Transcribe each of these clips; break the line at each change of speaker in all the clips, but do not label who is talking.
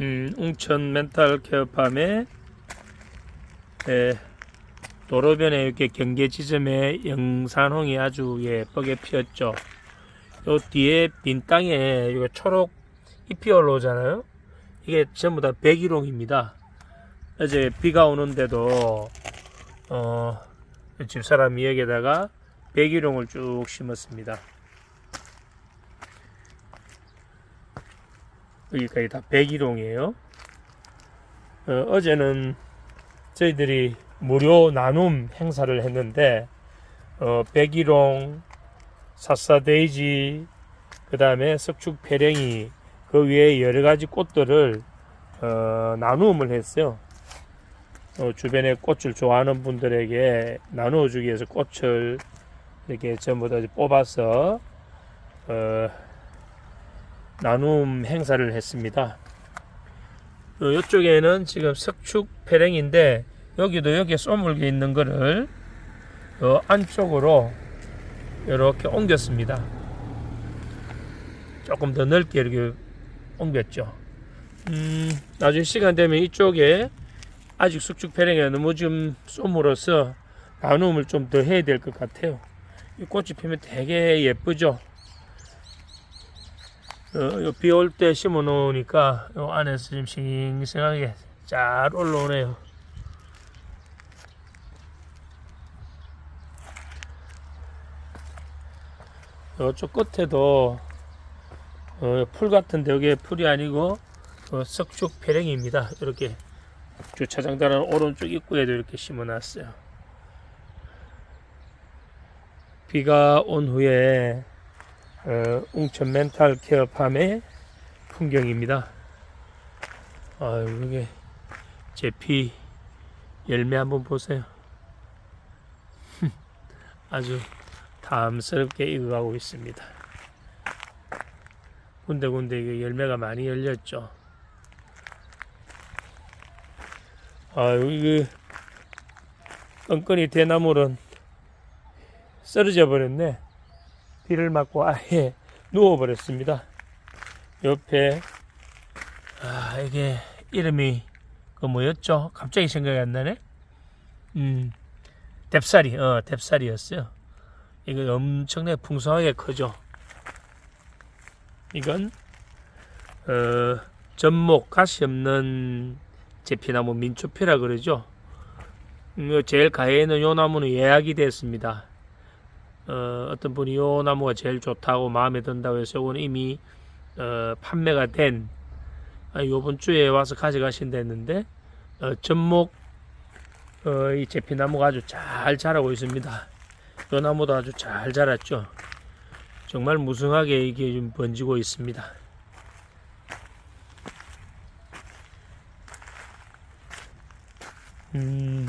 음, 웅천 멘탈 케어팜의 예, 도로변에 이렇게 경계 지점에 영산홍이 아주 예쁘게 피었죠. 요 뒤에 빈 땅에 이거 초록 잎이 올라오잖아요. 이게 전부 다 백일홍입니다. 어제 비가 오는데도 어, 집사람이 여기다가 백일홍을 쭉 심었습니다. 여기까지 다 백일홍이에요. 어, 어제는 저희들이 무료 나눔 행사를 했는데 어, 백일홍, 사사데이지, 그 다음에 석축 페랭이 그 위에 여러 가지 꽃들을 어, 나눔을 했어요. 어, 주변에 꽃을 좋아하는 분들에게 나누어 주기 위해서 꽃을 이렇게 전부 다 뽑아서 어, 나눔 행사를 했습니다. 어, 이쪽에는 지금 석축 페랭인데 여기도 여기에 쏘물게 있는 거를 어, 안쪽으로 이렇게 옮겼습니다. 조금 더 넓게 이렇게 옮겼죠. 음, 나중에 시간 되면 이쪽에 아직 숙축 페랭이 너무 좀 쏘물어서 나눔을 좀 더 해야 될 것 같아요. 이 꽃이 피면 되게 예쁘죠. 어, 비올 때 심어 놓으니까 요 안에서 좀 싱싱하게 잘 올라오네요. 이쪽 끝에도 어, 풀 같은데 여기 풀이 아니고 어, 석축 페랭입니다. 이렇게 주차장 다는 오른쪽 입구에도 이렇게 심어 놨어요. 비가 온 후에 어, 웅천 멘탈 케어 팜의 풍경입니다. 아, 이게 제피 열매 한번 보세요. 아주 탐스럽게 익어가고 있습니다. 군데군데 열매가 많이 열렸죠. 아, 여기 그 끈끈이 대나무는 쓰러져 버렸네. 비를 맞고 아예 누워버렸습니다. 옆에 아 이게 이름이 그 뭐였죠? 갑자기 생각이 안 나네. 음, 뎁사리, 어 뎁사리였어요. 이거 엄청나게 풍성하게 크죠. 이건 어 전목 가시 없는 제피나무 민초피라 그러죠. 음, 요 제일 가해는 요 나무는 예약이 됐습니다. 어, 어떤 분이 요 나무가 제일 좋다고 마음에 든다고 해서 요거는 이미 어, 판매가 된 아, 요번 주에 와서 가져가신다 했는데 어, 전목 어, 이 제피나무가 아주 잘 자라고 있습니다. 요 나무도 아주 잘 자랐죠. 정말 무성하게 이게 좀 번지고 있습니다. 음,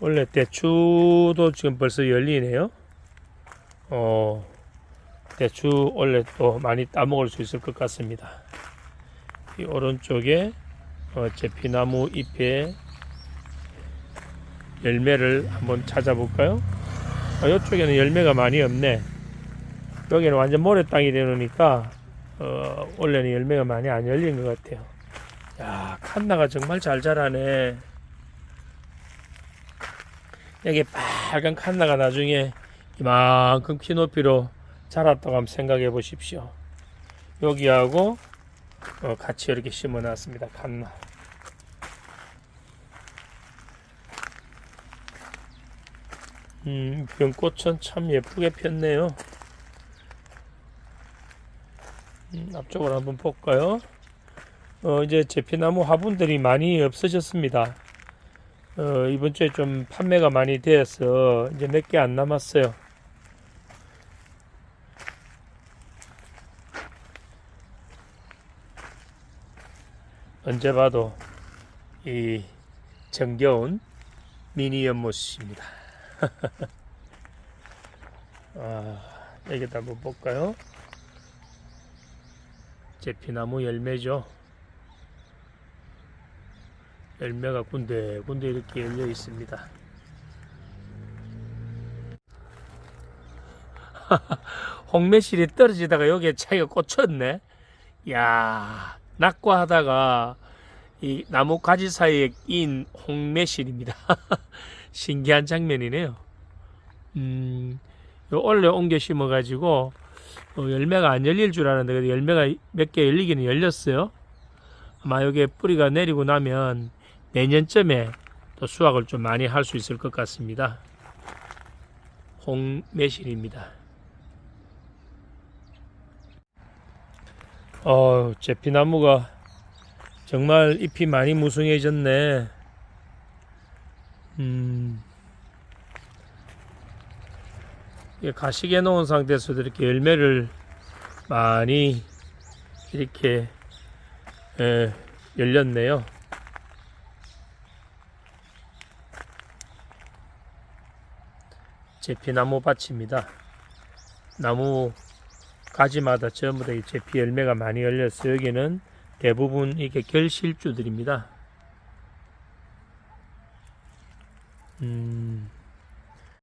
원래 대추도 지금 벌써 열리네요. 어, 대추 원래 또 많이 따먹을 수 있을 것 같습니다. 이 오른쪽에 어, 제피나무 잎에 열매를 한번 찾아볼까요? 아, 이쪽에는 열매가 많이 없네. 여기는 완전 모래 땅이 되니까 어, 원래는 열매가 많이 안 열린 것 같아요. 야, 칸나가 정말 잘 자라네. 여기 빨간 칸나가 나중에 이만큼 키 높이로 자랐다고 한번 생각해 보십시오. 여기하고 어, 같이 이렇게 심어 놨습니다. 칸나. 음, 병꽃은 참 예쁘게 폈네요. 음, 앞쪽으로 한번 볼까요? 어, 이제 제피나무 화분들이 많이 없어졌습니다. 어, 이번 주에 좀 판매가 많이 되어서 이제 몇 개 안 남았어요. 언제 봐도 이 정겨운 미니 연못입니다. 아, 여기다 한번 볼까요? 제피나무 열매죠. 열매가 군데군데 이렇게 열려 있습니다. 홍매실이 떨어지다가 여기에 차이가 꽂혔네. 야 낙과하다가 이 나무 가지 사이에 낀 홍매실입니다. 신기한 장면이네요. 음, 요 원래 옮겨 심어가지고 어, 열매가 안 열릴 줄 알았는데 열매가 몇 개 열리기는 열렸어요. 아마 여기에 뿌리가 내리고 나면 내년쯤에 또 수확을 좀 많이 할 수 있을 것 같습니다. 홍매실입니다. 어, 제 피나무가 정말 잎이 많이 무성해졌네. 음, 가시게 놓은 상태에서도 이렇게 열매를 많이 이렇게 예, 열렸네요. 제피나무 밭입니다. 나무 가지마다 전부 다 이 제피 열매가 많이 열렸어요. 여기는 대부분 이게 결실주들입니다. 음,